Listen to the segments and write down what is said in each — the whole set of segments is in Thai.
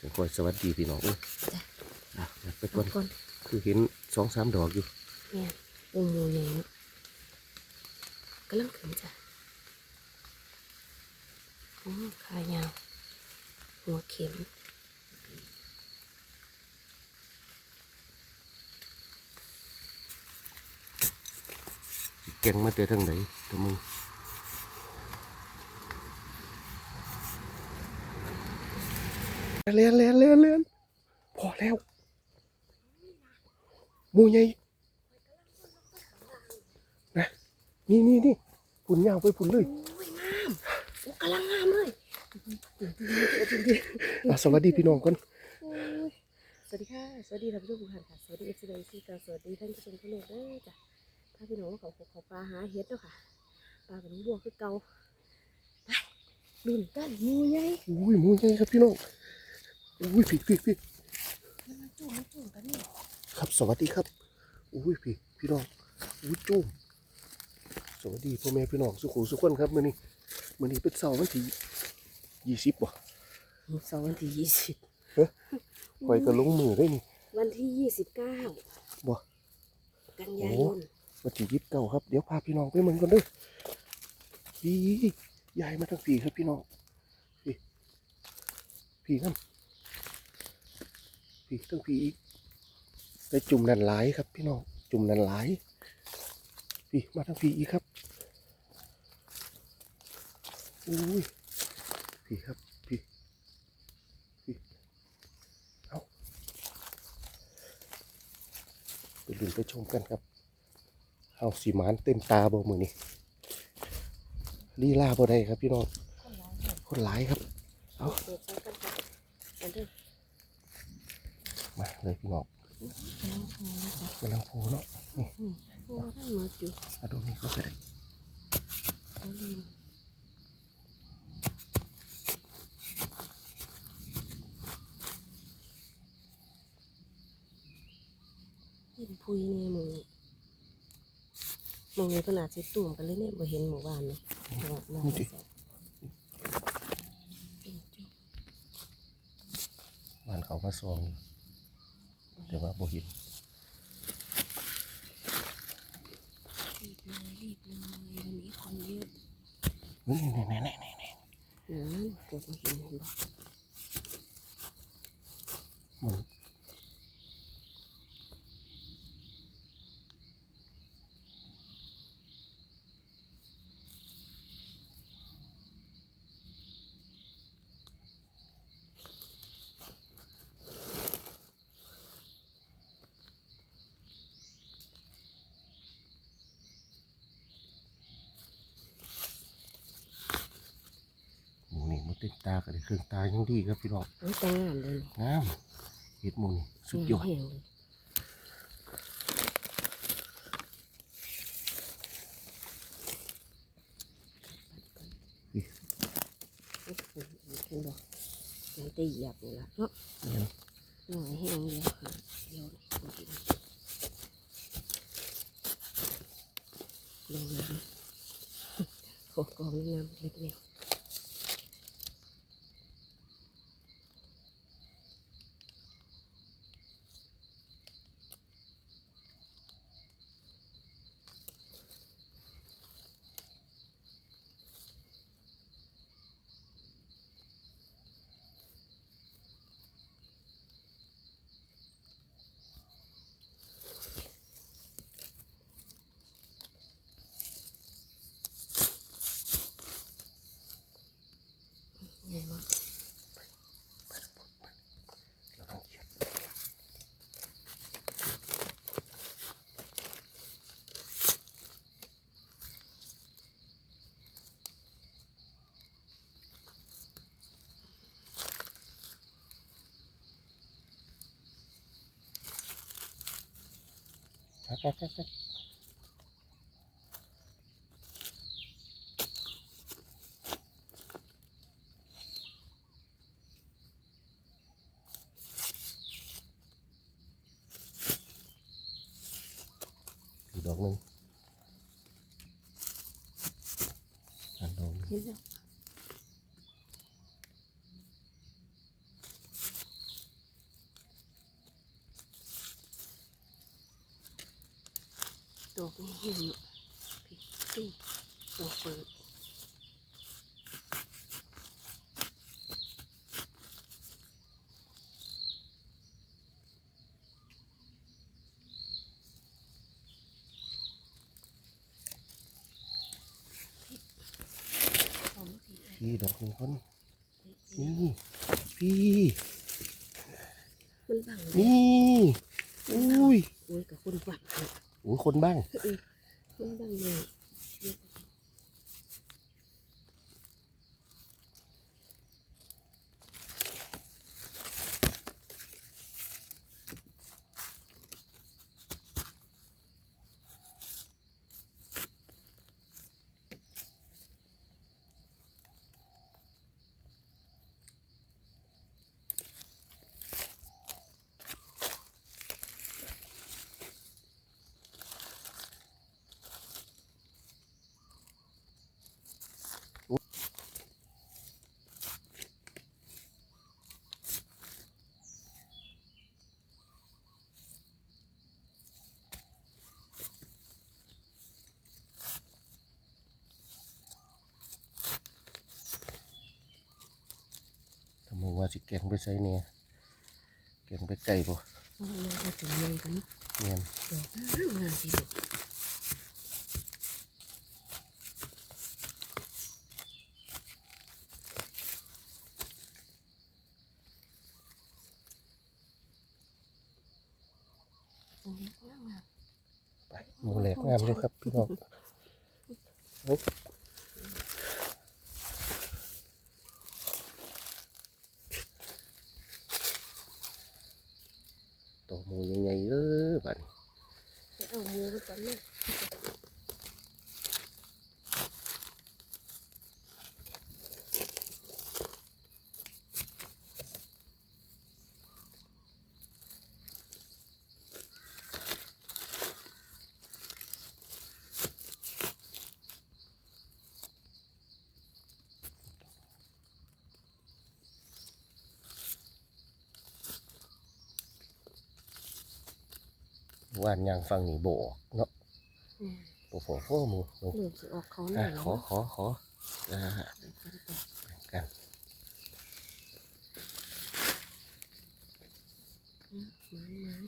เดี๋ยวคอยสวัสดีพี่น้องเอ้ยจ้ะอะไปก่ก่ออนนก่อนคือเห็นสองสามดอกอยู่เนี่ยองค์มูใหญ่เนาะกำลังขึ้นจ้ะอ๋อขายาว หัวเข็มเก่งมาแต่ทางไหนตัวมึง เลียนเลียนเลียนเลียนพอแล้วหมูใหญ่นะนี่นี่นี่ปุ่นยาวไปปุ่นเลยโอ้ยงามโอ้กำลังงามเลยอะสวัสดีพี่น้องก่อนโอ้ยสวัสดีค่ะ สวัสดีท่านผู้ชมทุกท่านค่ะ สวัสดีเอฟซีซีค่ะสวัสดีท่านผู้ชมทุกโลกเด้อจ้ะถ้าพี่น้องเขาเขาปลาหาเห็ดเนาะค่ะ ปลากับน้องบัวคือเก่าไปลุ่นกันหมูใหญ่อุ้ยหมูใหญ่ครับพี่น้อง อุ้ยพี่พี่พี่มันมาจุ่มมาจุ่มกันนี่ครับสวัสดีครับอุ้ยพี่พี่น้องอุ้ยจุ้มสวัสดีพ่อแม่พี่น้องสุขุสุขคนครับมื้อนี้มื้อนี้เป็นเสาร์วันที่ยี่สิบว่ะสองวันที่ยี่สิบคอยก็ลงมือได้นี่วันที่ยี่สิบเก้าบ่กันยายนวันที่ยี่สิบเก้าครับเดี๋ยวพาพี่น้องไปเมืองก่อนเด้อพี่ยายมาทั้งพี่ครับพี่น้องพี่พี่นั่น พี่ทั้งพี่อีกไปจุ่มนันหลายครับ พี่น้องจุ่มนันหลายพี่มาทั้งพี่อีกครับอุ้ยพี่ครับพี่พี่เอาไปดูไปชมกันครับเอาสีมานเต็มตาบ่มือนี่ลีลาบ่ได้ครับพี่น้องคนหลายครับเอา เปิดใช้กันค่ะอันเด้อมาเลยพี่น้องกำลังโผล่เนาะนี่โอ้ท่านมาจุมาดูนี่ก็ได้เอาลืมเห็นพุยแน่หมึงมึงนี่ขนาดสิตุ่มกันเลยเนี่ยบ่เห็นหมู่บ้านเลยว่ามาแล้วจ้ะเป็นจุ๊บบ้านเขามาซองอยู่ แต่ว่าบ่เห็นรีบเลยรีบเลยวันนี้คนเยอะนี่นี่นี่นี่นี่นี่นั่นเกิดมาเห็นเห็นบ่มันหมูนี่มันเต็ม ตากันเลยเครื่องตายังดีครับพี่น้องโอ้ยต่งานเลยงามเห็ดมูนี่สุดยอดแห้งเลยนี่โอ้โหเห็นบ่เห็นแต่เหยียบนี่ละเนาะหน่อยแห้งเดียวค่ะเดี๋ยวลงน้ำโขกองน้ำเล็กเดียวใหญ่มาก เราต้องเหยียบ ครับครับครับครับอีกดอกหนึ่งอันดอกหนึ่ง เห็นแล้ว ดอกนี่เห็นเนาะพี่จุ่มดอกเปิดพี่ดอกนี้คนนี่พี่มันบังเลยนี่อุ้ยโอ้ยกับคนบังเลยโอ้ยคนบ้าง คนบ้างเลย ทำไมว่า สิแกงไปใส่เนี่ยแกงไปไก่บ่มันจะถึงเลยกันเนาะเนียนดอกงามที่สุดตรงนี้งามไปหมูแหลกงามเลยครับพี่น้องเอาตัวหมูยังไงเออบัดนี้ ไปเอามือไปก่อนเลย ว่านยางฟังนี่โบออกเนาะอืมโบโฟโฟหมูนี่เหลือสิออกเขาหน่อะอยขอขอขออ่ากันมันมัน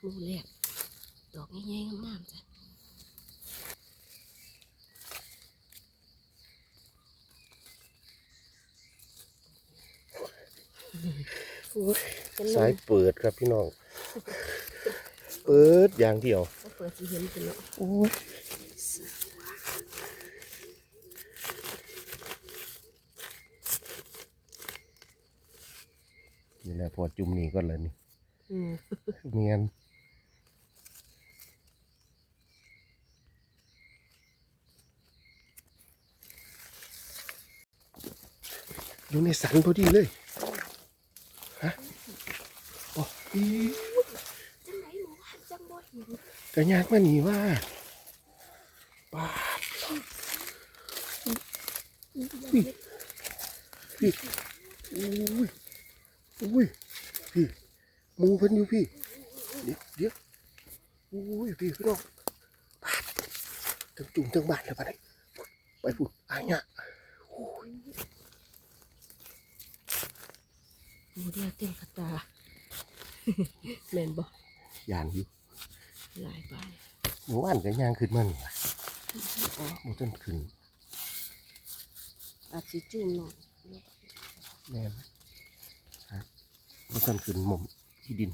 มูแรกดอกง่ายๆงามๆจ้ะโอ้ยเป็นลสายมเปิดครับพี่น้องเปิดอย่างเดียวก็เปิดสีเห็นเป็นเนาะโอ้ยนี่แหละพอจุ่มนี่ก็เลยนี่อืมเมียนอยู่ในสันพอดีเลย ฮะ โอ้ย จังไหนหมูหันจังบ่เห็น กระยากมาหนีว่าป้าบพี่พี่อุ้ยอุ้ยพี่มูเพิ่นอยู่พี่ เดี๋ยวเดี๋ยวอุ้ยพี่พี่น้องปาดถึงจุ่มถึงบ้านแล้วปะเนี่ยไปพูดอายเนี่ยโอ้ย หมูเดียวเต็มกระตา แม่นบ่ ยานอยู่ หลายใบ หมู่บ้าน ก็ย่างขึ้นมานี่ล่ะอ๋อหมูต้นขึ้นอาจสิจุ่มหน่อยแม่นครับหมูต้นขึ้นหมุมที่ดิน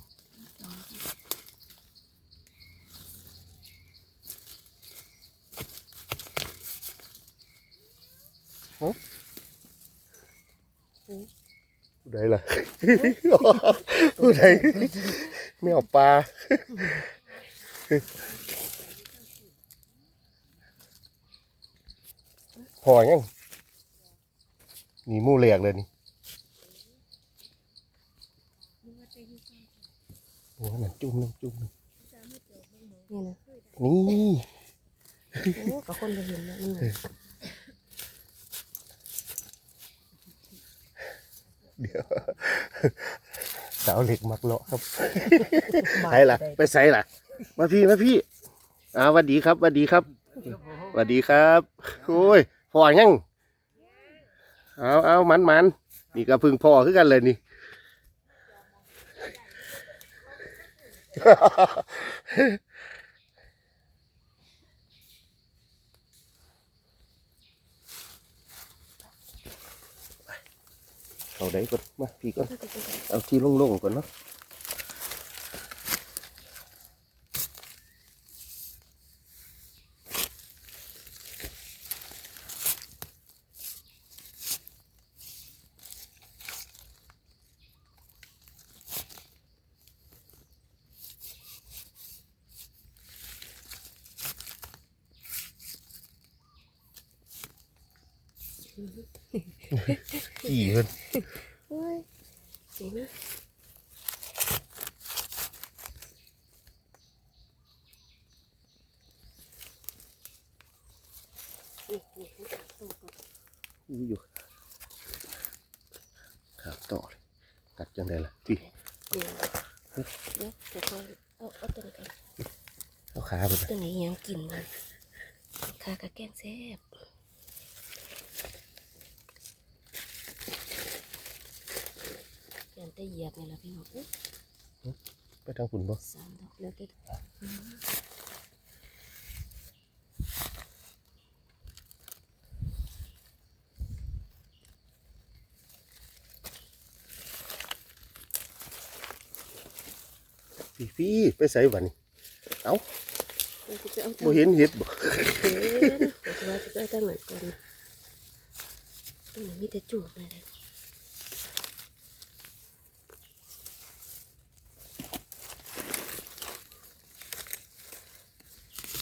ผู้ใดล่ะผู้ใดไม่เอาปลา พอยังนี่หมู่แหลกเลยนี่โอ้นั่นจุ่มนึงจุ่มนึงนี่นะนี่โอ้กับคนจะเห็นแล้วมันเดี๋ยวสาวเหล็กมักเลาะครับบาไปล่ะ ไปใส่ล่ะ มาพี่มาพี่ไปอ่าหวัสดีครับหวัสดีครับหวัสดีครับ โอ้ย พอยังเอาเอามันมันนี่ก็พึ่งพอคือกันเลยนี่เอาได้ก่อนมาพี่ก่อนเอาที่โล่งๆก่อนเนาะ ขี่เพิ่น โอ้ยเจ๋งนะ นี่นี่ให้จับตัวก่อนอู้อยู่ครับต่อเลยกัดจังไดล่ะพี่นี่เดี๋ยวเดี๋ยวค่อยเอาเอาตัวไหนกันเอาขาไปเลยตัวไหนยังกินมันขากระแกงแซ่บยันได้เหยียบนี่แหละพี่น้องเอ้ยไปทางฝุ่นบ่สามดอกแล้วก็ พี่พี่ไปใส่บัดนี่เอ้าเราจะไปเอาบ่เห็นเห็ดบ่เห็นเราจะว่าจะไปเอาตั้งหน่อยก่อนตรงนี้มีแต่จูบเลยเลย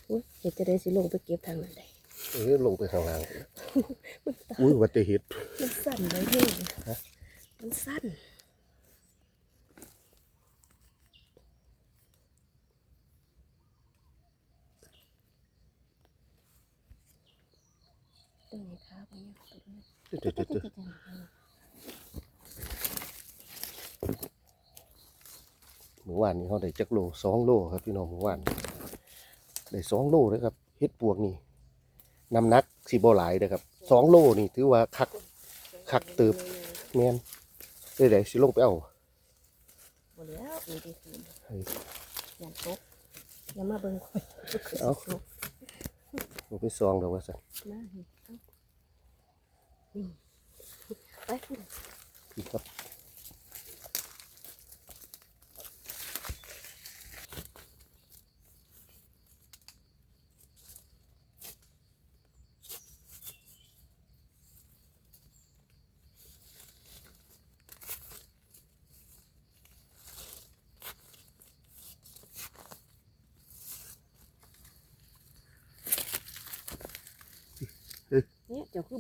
อุ๊ยเห็ดจะได้สิลงไปเก็บทางนั้นได้เออลงไปข้างล่างมันตาอุ้ยว่าแต่เห็ดมันสั่นเลยเฮ้ยมันสั้นตรงนี้ครับอันนี้ตรงนี้ เดี๋ยวเดี๋ยวเดี๋ยวเมื่อวานนี้เขาได้จักโลสองโลครับพี่น้องเมื่อวานได้สองโลเลยครับเห็ดปวกนี่น้ำหนักสิบ่หลายเด้อครับสองโลนี่ถือว่าคักคักเติบแม่นเดี๋ยวเดี๋ยวสิลงไปเอาหมดแล้วนี่ดีคือเฮ้ยยันตกอย่ามาเบิ่งคอยเอาลงไปซองดอกว่าสันมาเห็นเอานี่ไปคุณพี่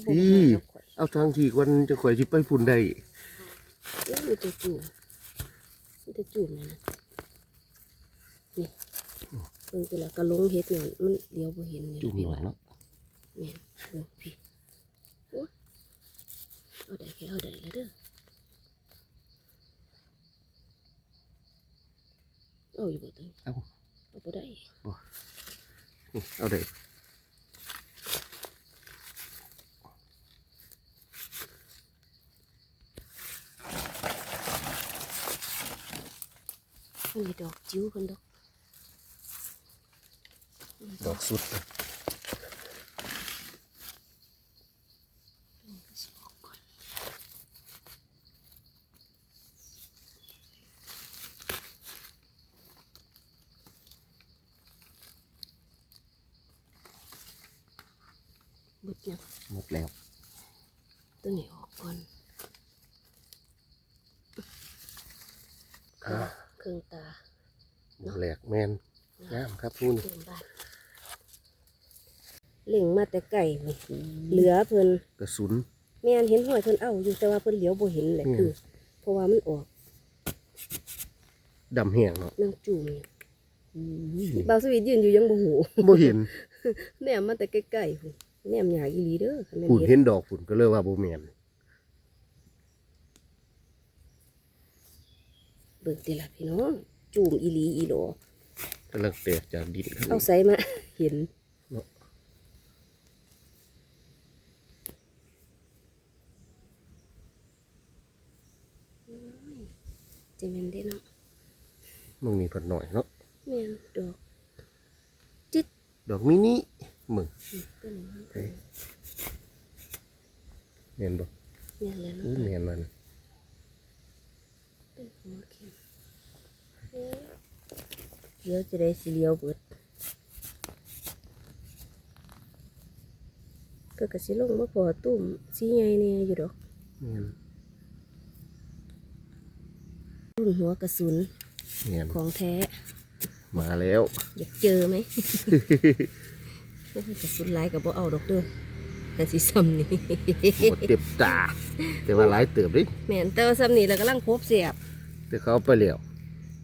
ครับเนี่ยเจ้าคือบ่พี่เจ้าข่อยเอาทางที่วันจะข่อยสิไปพุ่นได้เอ้ยมีแต่จูบมีแต่จูบนั่นน่ะนี่เบิ่งไปแล้วก็ลงเฮ็ดเนี่ยมันเดี๋ยวบ่เห็นนี่จุ่มพี่หน่อว่ายเนาะแม่นเบิ่งพี่โอ้ยเอาได้แค่เอาได้แล้วเด้อเอาอยู่บ่ตึงเอาเอาบ่ได้นี่เอาได้ มันมีดอกจิ้วเพิ่นดอก ดอก สุดเลยสิออกก่อนเบิดยังหมดแล้วตัวนี้ออกก่อนอ่าเครื่องตา หมดแหลกแมนงามครับพูนเครื่องบ้าน เล่งมาแต่ไก่นี่เหลือเพิ่นกระสุนแม่นเห็นหอยเพิ่นเอาอยู่แต่ว่าเพิ่นเหลียวบ่เห็นแหละอืมคือ เพราะว่ามันออกดำแห้งเนาะนางจูมอยู่บาวสวีทยืนอยู่ยังบ่หูบ่เห็นแนมมาแต่ใกล้ๆพุ่นแนมยากอีหลีเด้อคันแม่นฝุ่นเฮ็ดเห็นดอกฝุ่นก็เลยว่าบ่แม่นเบิ่งติล่ะพี่น้องจูมอีหลีอีโหลกำลังแตกจากดินครับเอาใส่มาเห็น เนาะ จะเป็นได้เนาะมึงมีผัดหน่อยเนาะแม่นดอกดอกมินิมึงอืมตัวนี้มันเฮ้ยเมียนบ่แม่นแล้วอู้เนาะเมียนมันเป็นหัวเข็มเอ๊ะเดี๋ยวจะได้สีเหลียวเบิดก็กระสิลงมาพอตุ่มสีใหญ่เนี่ยอยู่ดอกเมียน รุ่นหัวกระสุนเมียนของแท้ มาแล้ว อยากเจอไหมโอ้ยกระสุนหลายกับบ่เอาดอกเด้อแต่สิซ้ำนี่หมดเต็บตา แต่ว่าหลายเติบเดิแม่นแต่ว่าซ้ำนี่แล้วกำลังพบเสียบ แต่เขาเอาไปแล้ว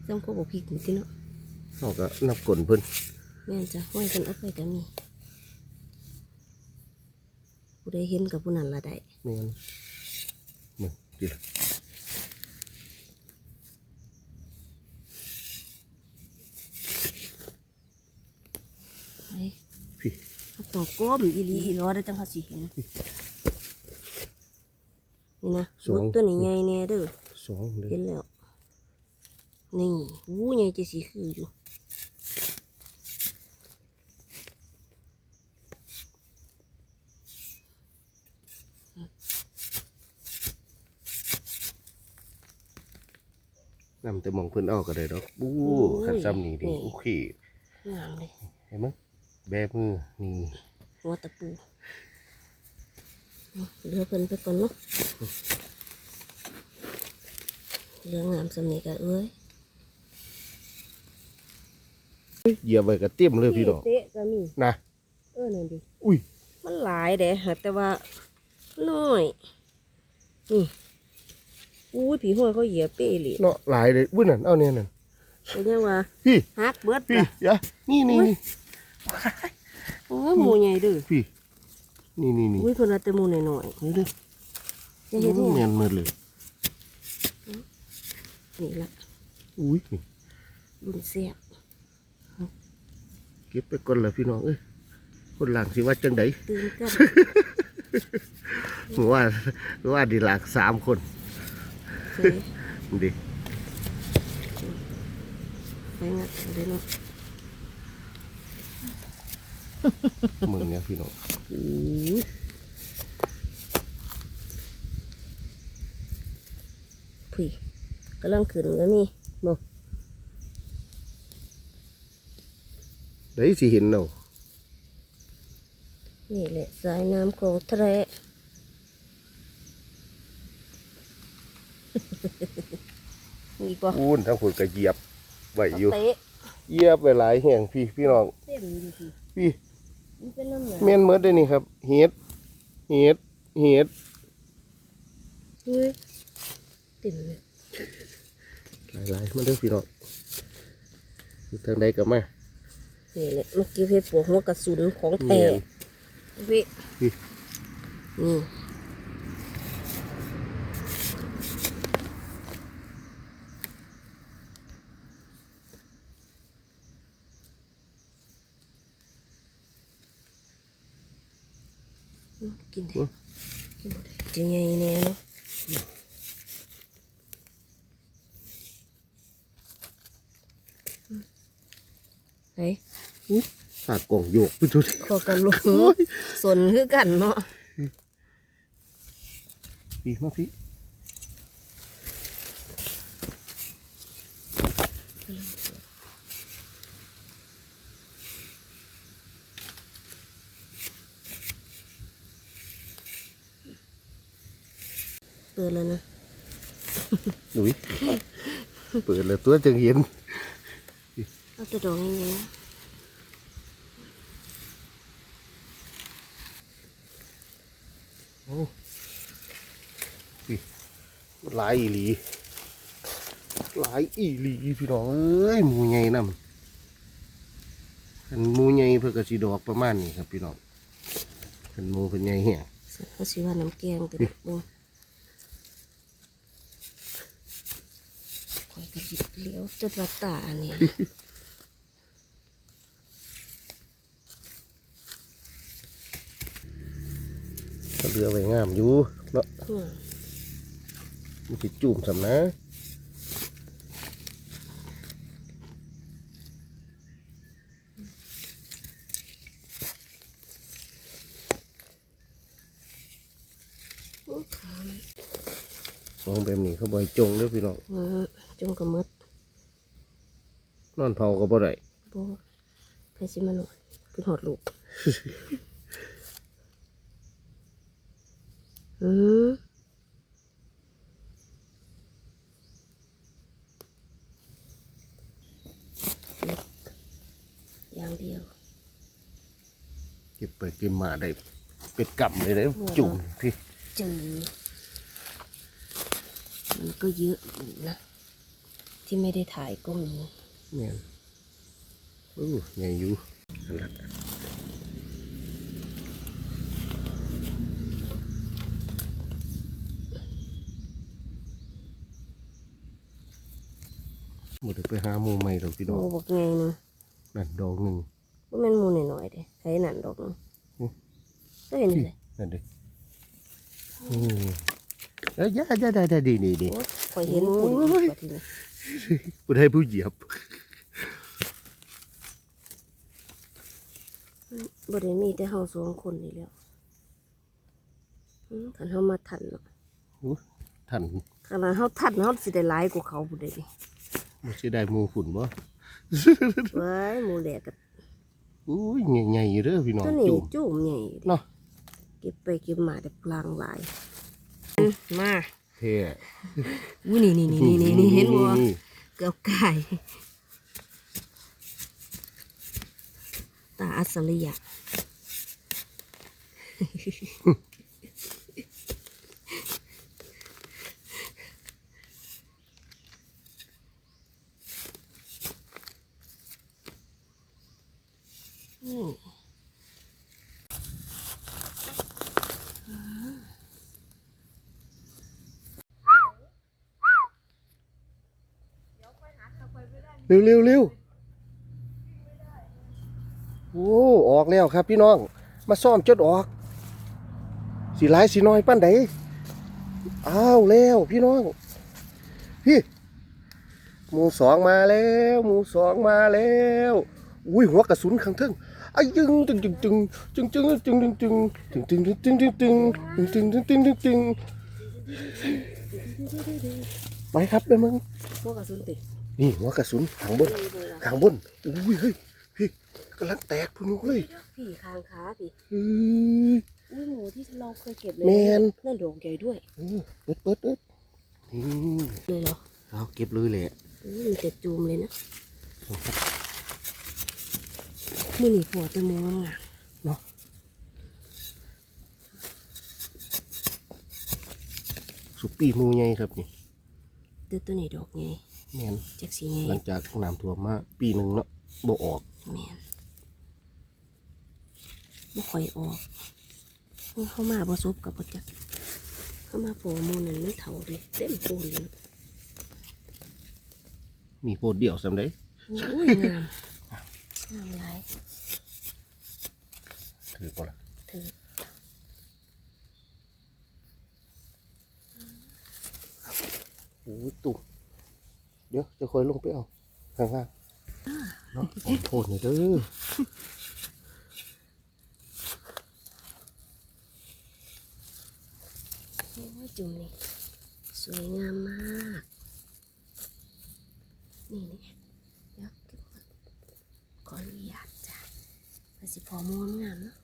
ซ้ำโคบพริกนี่สิเนาะเขาก็นับกลนเพิ่นแม่นจะห้อยกันเอาไปกันนี่ผู้ใดเห็นกับผู้นั้นละได้เมียนมึงดิล่ะ ไป พี่ เขา ต้องก้มอีหลีอีรอได้จังเขาสิเห็นนี่นะรถตัวนี้ใหญ่แน่เด้อสองเลยเห็นแล้ว นี่วู้ใหญ่จะสีคืออยู่นำแต่มองเพิ่นเอาก็ได้ดอกบู้ขันซ้ำนี่ดิโอเคงามเลยเห็นมั้ย แบมือนี่หัวตะปูเอาเหลือเพิ่นไปก่อนเนาะเหลืองามสำนีกะเอ้ยเหยียบไปก็เต็มเลยพี่น้องเตะก็มีนะเออนั่นดิอุ้ยมันหลายเด้ฮะแต่ว่าน้อยนี่อุ้ยผีห้อยเขาเหยียบเป้เลยเนาะหลายเลยวุ้ยนั่นเอาเนี่ยนั่นเป็นยังว่าพี่ฮักเบิดพี่จ้ะเดี๋ยวนี่นี่นี่ โอ้ยหมูใหญ่เด้อพี่นี่นี่นี่อุ้ยเพิ่นเอาแต่หมูน้อยนี่เด้อๆจะเห็นเมีเนี่ยยนหมดเลยนี่ละอุ้ยนี่รุ่นเสียบเก็บไปก่อนละพี่น้องเอ้ยคนหลังสิว่าจังไดตื่นกันผมว่าว่าดีหลักสามคนเคยดิไปงัดเลยเนาะ มึงเนี่ยพี่น้องอุ้ยพี่กำลังขึ้นก็มีบ่ได้สิเห็นเนาะนี่แหละสายน้ำของทะเลมีกว่าอูนทั้งคนก็เหยียบไว้อยู่ เตะ เหยียบไว้หลายแห่งพี่พี่น้อง เต็มอยู่ พี่พี่ มันเป็นน้ำหนักเมียนเมดได้นี่ครับเห็ดเห็ดเห็ดเฮ้ยเต็มเลยหลายๆมันเด้อพี่น้องอยู่ทางใดก็มานี่แหละเมื่อกี้เพชรปวกหัวกระสุนของแท้เมียน กินได้กินได้จะใหญ่แน่เนาะเฮ้ยฝากกล่องโยกไปดูดิขอกันลุงสนคือกันเนาะพี่มาพี่ เปิดแล้วนะ หนุ่ยเปิดเลยตัวจังเห็นเอาแต่ดอกอย่างเงี้ยโอ้พี่หลายอีหลีหลายอีหลีพี่น้องเอ้ยหมูใหญ่นำคันหมูใหญ่เพื่อกระสีดอกประมาณนี้ครับพี่น้องคันหมูเป็นใหญ่เหี้ยเขาสิว่าน้ำแกงแต่ดบ่ เดี๋ยวจะประตาเนี่ยเรือไว้งามอยู่เนาะมันจะจุ่มสำนะมองแบบนี้เขาบ่อยจงเด้อพี่น้องจงกระมด นอนเผาก็บ่ได้โบใครสิมาหน่อยคือหอดลูกอืมอย่างเดียวเก็บไปเก็บมาได้เป็ดกำเลยเด้อจุ่มพี่จือมันก็เยอะอยู่นะ ที่ไม่ได้ถ่ายก็มี เนี่ยโอ้ใหญ่อยู่นั่นล่ะหมดไปหาหมูใหม่ดอกพี่น้โอ้องบอกไงนึงนั่นดอกหนึ่งว่ามันหมูหน่อยๆเด้ใช้หนันดอกนึงอืมก็เห็นเลยนั่นดิอืมเอ้ยย่าย่าได้ได้ดีดีดีโอ้คอยเห็นปุ่นโอ้ยกว่าทีนี้ ผู้ได้ผู้เหยียบบ่ได้มีแต่เฮาสองคนนี่แหล้วคันเฮามาทันเนาะท่านขนาดเฮาทันเฮาสิได้หลายกว่าเขาผู้ใดนี่มันสิได้หมูฝุ่นบ่เว้ยหมูแหลกกับอุ้ยใหญ่ๆอยู่เด้อพี่น้องตัวนี้จุ่มจุ่มใหญ่ดิเนาะเก็บไปเก็บมาได้พลางหลายมา เท่อุ้ยนี่นี่นี่นี่นี่เห็นบ่เกือบไก่ตาอัศริยะ นี่ เร็วเร็วเร็วโอ้ออกแล้วครับพี่น้อง มาซ่อมจดออก สีหลายสีน้อยปั้นใดอ้าวแล้วพี่น้องพี่หมูสองมาแล้วหมูสองมาแล้วอุ้ยหัวกระสุนขังทึ่งไอ้ยึงจึงจึงจึงจึงจึงจึงจึงจึงจึงจึงจึงจึงจึงจึงจึงจึงจึงจึงจึงไปครับเด้อมึงพวกกระสุนติด นี่หัวกระสุนข้างบนข้างบนอุ้ยเฮ้ยพี่กำลังแตกพุ่นเลยพี่คางขาพี่เฮ้ยอุ้ยหมูที่เราเคยเก็บเลยแมนนั่นดอกใหญ่ด้วยเออเปิดเปิดเปิดนี่เลยเหรอเอาเก็บเลยแหละอุ้ยมีแต่จูมเลยนะมือหนีหัวแตะมูงามสุปปี้หมูใหญ่ครับนี่ๆเตือตัวนี้ดอกไง แมนจักสีไงหลังจากน้ำท่วมมาปีหนึ่งเนาะบ่ออกแมนบ่ค่อยออกมันเข้ามาบ่ซบกับบ่จัก เข้ามาโผล่มูนั่นมันเถาดิเต็มปูนเลยมีโพดเดี่ยวสำได้อุ้ยงามงามหลายถือก่อนละถือโอ้ยตุ่ม เดี๋ยวจะคอยลงไปเอาข้างล่างเนาะขอโทษหน่อยเด้อโอ้ยจุ่มนี่สวยงามมาก นี่นี่เดี๋ยวเก็บก่อนขออนุญาตจ้ะมันสิพอมูนงามเนาะ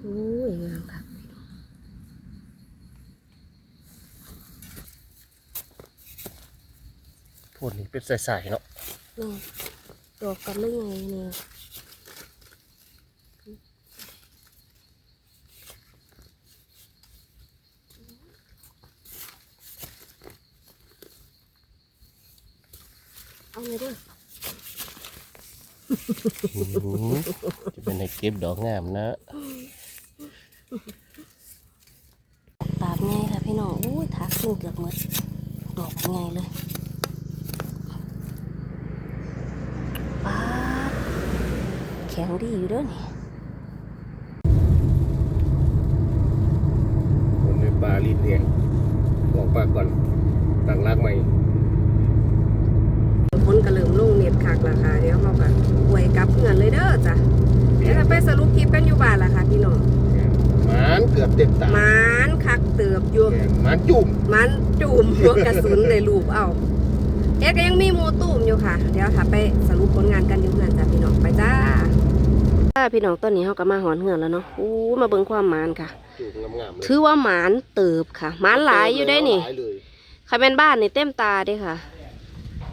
โอ้ยงามครับ โพดนี่เป็นใสๆเนาะนี่ดอกกันได้ไงเนี่ยเอาเลยเด้ออื้อหือจะเป็นให้เก็บดอกงามนะตาบไงค่ะพี่น้องอู้ยทักขึ้นเกือบหมดดอกไงเลยป๊าด แข็งดีอยู่เด้วยนี่คนในปลาลิ้นแห้งบอกปากก่อนตั้งรากใหม่คนกระเลิมลงเน็ตคักราคาเดี๋ยวเขาก็อวยกลับเงินเลยเด้อจ้ะเดี๋ยวจะไปสรุปคลิปกันอยู่บ้านล่ะค่ะพี่น้องหมานเกือบเต็มตาหมานคักเติบอยู่แกงหมานจุ่มมันจุ่มหัวกระสุนเลยลูบเอาเอ๊ะก็ยังมีหมูตุ่มอยู่ค่ะ เดี๋ยวถ้าไปสรุปผลงานกันอยู่เงินจ้ะพี่น้องไปจ้า จ้าพี่น้องตอนนี้เขาก็มาหอนเหือนแล้วเนาะอู้มาเบิ่งความหมานค่ะจุ่มงามๆเลยถือว่าหมานเติบค่ะหมานหลายอยู่ได้นี่หลายเลยใครเป็นบ้านนี่เต็มตาเด้ค่ะ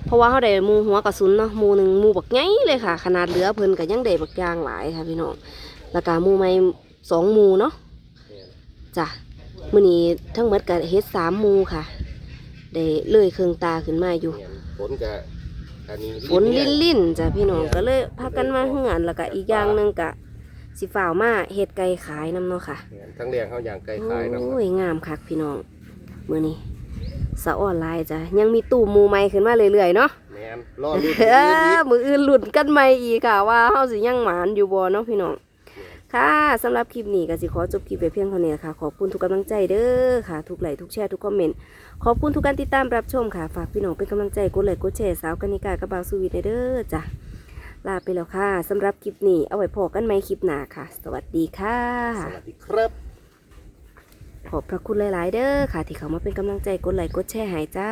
เพราะว่าเขาได้หมูหัวกระสุนเนาะหมูหนึ่งหมูบักไงเลยค่ะ ขนาดเหลือเพิ่นก็ยังได้บักอยางหลายค่ะพี่น้องแล้วก็หมูไม่สองหมูเนาะจ้ะมื้อนี้ทั้งหมดก็เฮ็ดสามหมูค่ะได้เลยเครื่องตาขึ้นมาอยู่ ฝนกับอันนี้ ฝนลิ่นลิ่นๆจ้ะพี่น้องก็เลยพากันมาเฮือนแล้วก็อีกอย่างหนึงก็สิฝ่าวมาเฮ็ดไก่ขายนํเนาะค่ะทั้งแรงเขาอย่างไกลขายนะโอ้ยงามคักพี่น้องมื้อนี้สะออนไลน์จ้ะยังมีตู้หมูใหม่ขึ้นมาเรื่อยๆเนาะแมนรอรุ่นเออมืออื่นหลุดกันใหม่อีกค่ะว่าเฮาสิยังหมานอยู่บ่เนาะพี่น้อง ค่ะสำหรับคลิปนี้ก็สิขอจบคลิปไปเพียงเท่านี้ค่ะ ขอบคุณทุกกำลังใจเด้อค่ะ ทุกไลค์ทุกแชร์ทุกคอมเมนต์ขอบคุณทุกการติดตามรับชมค่ะ ฝากพี่น้องเป็นกำลังใจกดไลค์กดแชร์สาวกนิกากับบาวสุวิทย์เด้อจ้ะลาไปแล้วค่ะสำหรับคลิปนี้เอาไว้พอกันใหม่คลิปหน้าค่ะ สวัสดีค่ะ สวัสดีครับ ขอบพระคุณหลาย ๆ เด้อค่ะ ที่เขามาเป็นกำลังใจกดไลค์กดแชร์ให้จ้า